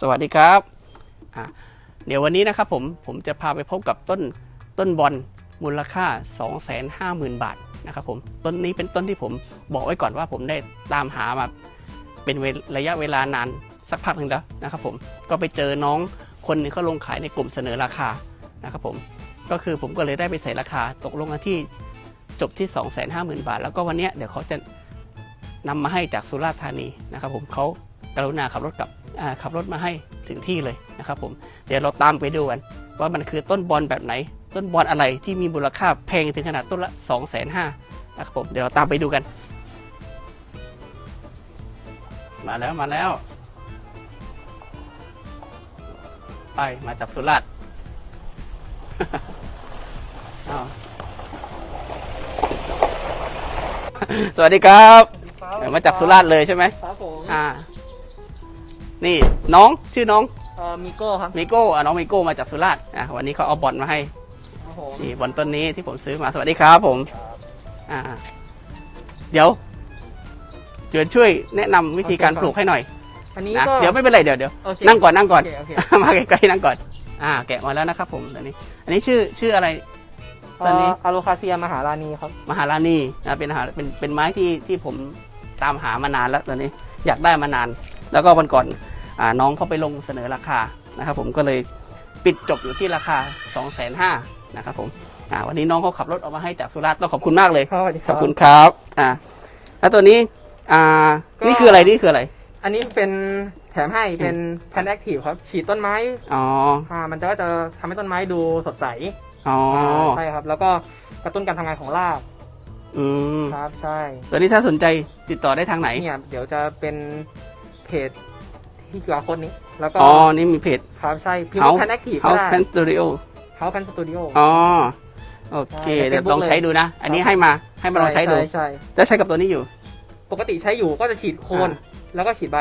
สวัสดีครับอะเดี๋ยววันนี้นะครับผมผมจะพาไปพบกับต้นต้นบอลมูลค่า 250,000 บาทนะครับผมต้นนี้เป็นต้นที่ผมบอกไว้ก่อนว่าผมได้ตามหามาเป็นระยะเวลานานสักพักหนึ่งแล้วนะครับผมก็ไปเจอน้องคนหนึงเขาลงขายในกลุ่มเสนอราคานะครับผมก็คือผมก็เลยได้ไปใส่ราคาตกลงกันที่จบที่ 250,000 บาท แล้วก็วันนี้เดี๋ยวเขาจะนำมาให้จากสุราษฎร์ธานีนะครับผมเขากรุณาขับรถกลับ ขับรถมาให้ถึงที่เลยนะครับผมเดี๋ยวเราตามไปดูกันว่ามันคือต้นบอลแบบไหน ต้นบอลอะไรที่มีมูลค่าแพงถึงขนาดต้นละ 2 5 0 0 0 0นะครับผมเดี๋ยวเราตามไปดูกัน มาแล้วมาแล้ว ไปมาจากสุราษฎร์อ้าวสวัสดีครับ มาจากสุราษฎร์เลยใช่ไหมครับผมอ่า นี่น้องชื่อน้องเอ่อมิโก้ครับ มิโก้อะน้องมิโก้มาจากสุราษฎร์อะวันนี้เขาเอาบอลมาให้ครับผมนี่บอลต้นนี้ที่ผมซื้อมาสวัสดีครับผมอ่า เดี๋ยวเชิญช่วยแนะนำวิธีการปลูกให้หน่อยอันนี้นะก็ เดี๋ยวไม่เป็นไรเดี๋ยวเดี๋ยวโอเคนั่งก่อนนั่งก่อน โอเคโอเค มาใกล้ๆนั่งก่อน อ่า แกะมาแล้วนะครับผมตอนนี้ อันนี้ชื่อชื่ออะไร ตอนนี้ เอะโลคาเซียมหารานีครับ มหารานีนะเป็นอาหารเป็นเป็นไม้ที่ที่ผมตามหามานานแล้วตอนนี้อยากได้มานาน แล้วก็วันก่อนอ่า น้องเขาไปลงเสนอราคานะครับ ผมก็เลยปิดจบอยู่ที่ราคา 2 5 0 0 0นะครับผมอ่าวันนี้น้องเขาขับรถออกมาให้จากสุราษฎร์ต้องขอบคุณมากเลยสวัสดีขอบคุณครับอ่าแล้วตัวนี้อ่านี่คืออะไรนี่คืออะไร อันนี้เป็นแถมให้เป็นแพนแอคทีฟครับ ฉีดต้นไม้อ๋ออ่ามันจะก็จะทำให้ต้นไม้ดูสดใสอ๋อาใช่ครับ แล้วก็กระตุ้นการทำงานของรากอืมครับใช่ ตัวนี้ถ้าสนใจติดต่อได้ทางไหนเนี่ยเดี๋ยวจะเป็นเพจ ที่คิวอาร์โค้ดนี้ แล้วก็อ๋อ นี่มีเพจครับใช่พิมพ์ว่าแพนแอคทีฟก็ House ได้ Pen Studio เฮาส์แพนสตูดิโออ๋อ โอเคใช่เดี๋ยว Facebook ลองใช้ดูนะ อันนี้ให้มาให้มาลองใช้ดูใช่ใช่จะใช้กับตัวนี้อยู่ ปกติใช้อยู่ก็จะฉีดโคนแล้วก็ฉีดใบ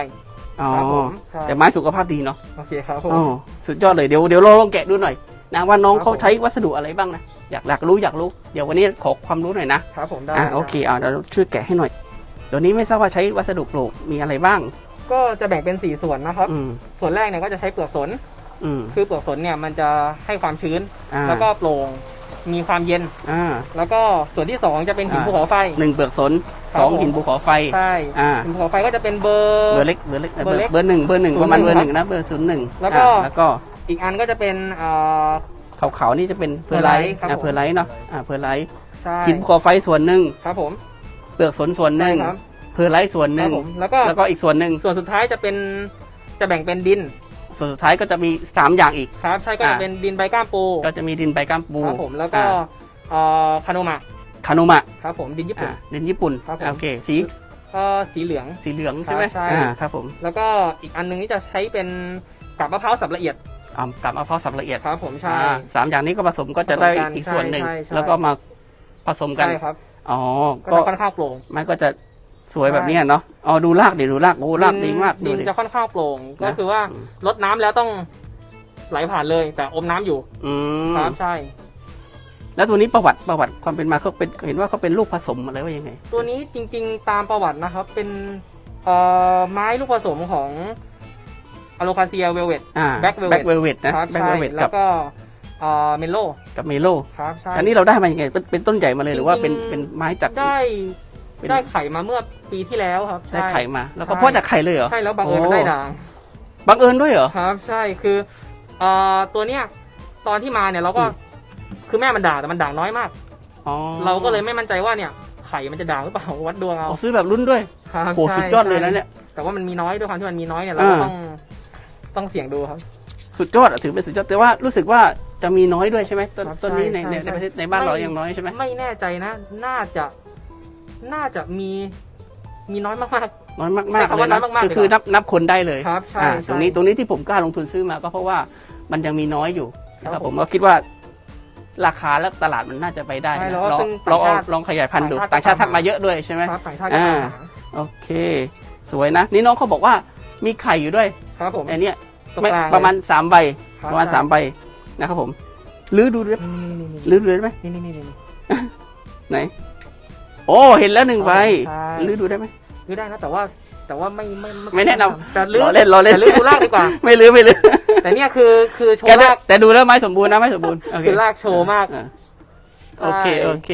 อ๋อครับผมใช่แต่ไม้สุขภาพดีเนาะโอเคครับผมอ๋อสุดยอดเลยเดี๋ยวเดี๋ยวเราลองแกะดูหน่อยนะว่าน้องครับเขาผมใช้วัสดุอะไรบ้างนะอยากอยากรู้อยากรู้เดี๋ยววันนี้ขอความรู้หน่อยนะครับผมได้อ่าโอเคอ่าเดี๋ยวช่วยแกะให้หน่อยเดี๋ยวนี้ไม่ทราบว่าใช้วัสดุปลูกมีอะไรบ้าง ก็จะแบ่งเป็นสี่ส่วนนะครับ อืมส่วนแรกเนี่ยก็จะใช้เปลือกสน อืมคือเปลือกสนเนี่ยมันจะให้ความชื้น อ่าแล้วก็โปร่ง มีความเย็น อ่าแล้วก็ส่วนที่สองจะเป็นหินอ่าภูเขาไฟ หนึ่งเปลือกสนครับสองผม หินภูเขาไฟ ใช่อ่า หินภูเขาไฟก็จะเป็นเบอร์ เบอร์เล็กเบอร์เล็กเบอร์เล็กเบอร์หนึ่งเบอร์หนึ่งศูปนย์ระมาณหนึ่เบองร์หนึ่งครับนะเบอร์ศูนย์หนึ่งแล้วก็ อ่าแล้วก็อีกอันก็จะเป็นเอ่อขาวๆนี่จะเป็นเพอร์ไลท์ครับอ่าผมเพอร์ไลท์เนาะอ่าเพอร์ไลท์ใช่หินภูเขาไฟส่วนหนึ่งครับผมเปลือกสนส่วนหนึ่งใช่ครับเพอร์ไลท์ส่วนหคนึ่รับงผมแล้วก็แล้วก็อีกส่วนหนึ่งส่วนสุดท้ายจะเป็นจะแบ่งเป็นดินส่วนสุดท้ายก็จะมีสามอย่างอีก ครับใช่ก็จะอ่า เป็นดินใบก้ามปูก็จะมีดินใบก้ามปูครับผมแล้วก็อ่าเอ่อคาโนมะคานุมะครับผมดินญี่ปุ่น อ่าดินญี่ปุ่นครับผม โอเค สีก็สีเหลือง สีเหลืองใช่ไหมครับใช่ อ่าครับผมแล้วก็อีกอันหนึงที่จะใช้เป็นกาบมะพร้าวสับละเอียดอ่ากับมะพร้าวสับละเอียดครับผมใช่ อ่าสามอย่างนี้ก็ผสมก็จะได้ผสมกันอีกส่วนหนึ่งใช่ใช่แล้วก็มาผสมกัน ใช่ครับอ๋อ ก็ก็จะค่อนข้างโปร่งมันก็จะ สวยแบบเนี้ยเนาะอ๋อดูรากดิดูรากโอ้รากดีมากดิดูนดิ จะค่อนข้างโปร่งนะก็คือว่าอืม ลดน้ำแล้วต้องไหลผ่านเลย แต่อมน้ำอยู่อืมครับใช่ แล้วตัวนี้ประวัติประวัติความเป็นมาเขาเป็นเห็นว่าเขาเป็นลูกผสมอะไรว่ายังไง ตัวนี้จริงๆตามประวัตินะครับ เป็นเอ่อไม้ลูกผสมของอะโลคาเซียเวลเวต อ่า Black Velvet แบ็กเวลเวตนะครับแบ็กใช่เวลเวตแล้กับวก็เอ่อเมโลกับเมโลครับใช่ อันนี้เราได้มายังไงเป็นเป็นต้นใหญ่มาเลยหรือว่าเป็นจริงๆ เป็นไม้จากได้ เป็นได้ไข่มาเมื่อปีที่แล้วครับได้ใช่ไข่มา แล้วก็ใช่เพาะจากไข่เลยเหรอใช่แล้วบังเอิญโอ้มันได้ด่างบังเอิญด้วยเหรอครับ ใช่คือเอ่อตัวเนี้ยตอนที่มาเนี่ยเราก็อืมคือแม่มันด่างแต่มันด่างน้อยมากอ๋อเราก็เลยไม่มั่นใจว่าเนี่ยไข่มันจะด่างหรือเปล่าวัดดวงเอาอ๋อซื้อแบบรุ่นด้วยครับโหใช่สุดยอดเลยใช่นะเนี่ยแต่ว่ามันมีน้อยด้วยความที่มันมีน้อยเนี่ยเราก็อ่าต้องต้องเสี่ยงดูครับ สุดยอดอะถือเป็นสุดยอดแต่ว่ารู้สึกว่าจะมีน้อยด้วยใช่ไหมต้นครับต้นนี้ในใช่ในใช่ในประเทศในบ้านเราไม่ยังน้อยใช่ไหมไม่แน่ใจนะ น่าจะ น่าจะมีมีน้อยมาก น้อยมากใช้มากคำเลยว่าน้นะอยมากๆคือดีกว่าคือนับนับคนได้เลยๆครับใช่อ่าใช่ตรงนี้ตรงนี้ที่ผมกล้าลงทุนซื้อมาก็เพราะว่ามันยังมีน้อยอยู่นะคครัรับบผผมมก็คิดว่า ราคาและตลาดมันน่าจะไปได้ใช่นะแล้วก็ลองซึ่งลองเอาต่างชาติลองขยายพันธุ์ดูต่าต่างงชาชาติติทักมาเยอะด้วยใช่ไหมครับต่างชาติก็อ่าตามหาโอเค สวยนะ นี่น้องเขาบอกว่ามีไข่อยู่ด้วยครับผมไอเนี้ยตรงไม่กลางประมาณสามใบ คบประมาณสามใบนะครับผมลื้อดูได้ไหมนี่ลื้อดูได้ไหมนี่นี่นี่นี่นี่ไหน โอ้เห็นแล้วหนึ่งใบใช่ ลื้อดูได้ไหมนี่ได้นะแต่ว่าแต่ว่าไม่ไม่ไม่แนะนำแต่ลื้อล้อเล่นล้อเล่น แต่ลื้อดูรากดีกว่า ไม่ลืมไม่ลืมแต่เนี่ยคือคือโชแกว์ได้รากแต่ดูแล้วไม้สมบูรณ์นะไม้สมบูรณ์โอเคคือรากโชว์มาก อะโอเคใช่ โอเค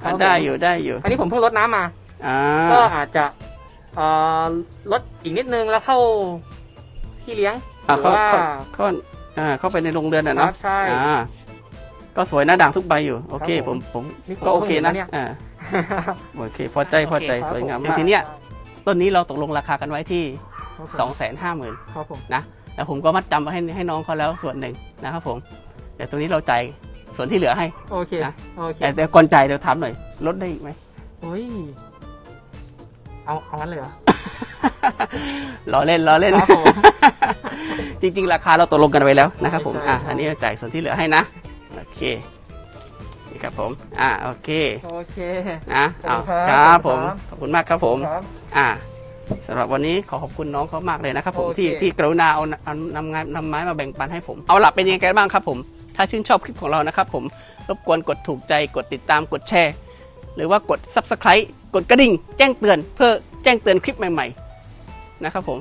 อะครับได้ผมอยู่ได้อยู่อันนี้ผมเพิ่งรดน้ำมา อ่าก็อาจจะเอ่อลดอีกนิดนึงแล้วเข้าที่เลี้ยงหอะรือเขาว่า เขาเขาอ่าเข้าไปในโรงเรือนอะครัเนาะบใช่อ่าก็สวยนะด่างทุกใบอยู่ โอเค ครับผผมมผมนี่ผมก็โอเคก็เห็นนะแล้วเนี่ย อ่า โอเคพอใจพอใจโอเคสวยงามครับผมมากทีเนี้ยต้นนี้เราตกลงราคากันไว้ที่ครับผมสองแสนห้าหมื่นครับผมนะแล้วผมก็มัดจำไว้ให้ให้น้องเขาแล้วส่วนหนึ่งนะครับผมเดี๋ยวตรงนี้เราจ่ายส่วนที่เหลือให้โอเคนะโอเคแต่แต่ก่อนจ่ายเดี๋ยวถามหน่อยลดได้อีกไหมโอ้ยเอาเอางั้นเลยเหรอล้อเล่นล้อเล่นครับผมจริง ๆ ราคาเราตกลงกันไว้แล้วนะครับผมใช่อะครับอันนี้จ่ายส่วนที่เหลือให้นะโอเคนี่ ครับผม อ่าโอเคโอเค นะขอบเอาคุณครับครับผมครับขอบคุณมากครับผม ครับ อ่าสำหรับวันนี้ขอขอบคุณน้องเขามากเลยนะครับผมโอเค ที่ที่กรุณาเอาเอานำงานนำไม้มาแบ่งปันให้ผม เอาล่ะเป็นยังไงกันบ้างครับผม ถ้าชื่นชอบคลิปของเรานะครับผม รบกวนกดถูกใจกดติดตามกดแชร์ หรือว่ากด Subscribe กดกระดิ่ง แจ้งเตือนเพื่อแจ้งเตือนคลิปใหม่ ๆ นะครับผม